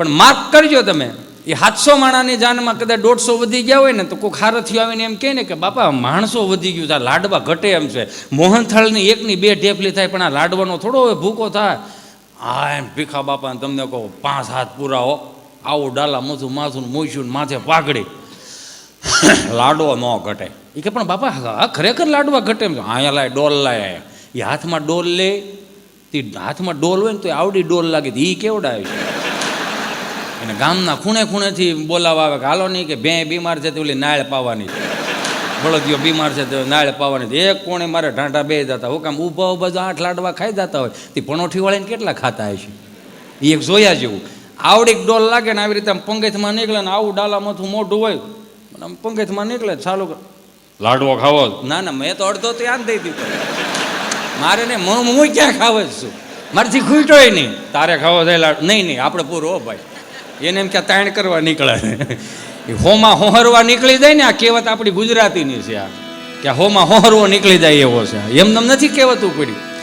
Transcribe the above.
પણ માર્ક કરજો તમે. એ સાતસો માણાની જાનમાં કદાચ દોઢસો વધી ગયા હોય ને તો કોઈ ખારથી આવીને એમ કહે ને કે, બાપા માણસો વધી ગયું આ લાડવા ઘટે એમ છે. મોહનથાળની એકની બે ઢેપલી થાય, પણ આ લાડવાનો થોડો હવે ભૂકો થાય. હા, એમ ભીખા બાપાને તમને કહો, પાંચ હાથ પૂરા હો. આવું ડાલા મોથું માથું મોઈશું માથે પાઘડી લાડવો ન ઘટે. એ કે, પણ બાપા ખરેખર લાડવા ઘટે એમ અહીંયા લાય, ડોલ લાય. એ હાથમાં ડોલ લે. તે હાથમાં ડોલ હોય ને તો આવડી ડોલ લાગે. એ કેવડાવે? છે અને ગામના ખૂણે ખૂણેથી બોલાવા આવે કે હાલો નહીં કે ભેં બીમાર છે તો ઓલી નાળ પાવાની. છે બળદિયો બીમાર છે તો નાળ પાવાની. એક કોણે મારે ઢાંઢા બે જતા હું કામ ઊભા ઊભા જો આઠ લાડવા ખાઈ જતા હોય. તે પણોઠી વાળીને કેટલા ખાતા હોય છે એ એક જોયા જેવું. આવડી ડોલ લાગે ને આવી રીતે આમ પંગેથમાં નીકળે ને આવું ડાલા મથું મોઢું હોય. આમ પંગેથમાં નીકળે ચાલુ કર. લાડવો ખાવો ના ના મેં તો અડધો તો યાદ દઈ દીધો. મારે ને હું ક્યાં ખાવે છું? મારથી ખૂટોય નહીં. તારે ખાવો થાય લાડ નહીં નહીં આપણે પૂરો ભાઈ. એને એમ કે તાણ કરવા નીકળે. હોમાં હોહરવા નીકળી જાય ને, આ કહેવત આપણી ગુજરાતીની છે આ. કે હોમાં હોહરવો નીકળી જાય એવો છે. એમ નથી કહેવતું પડ્યું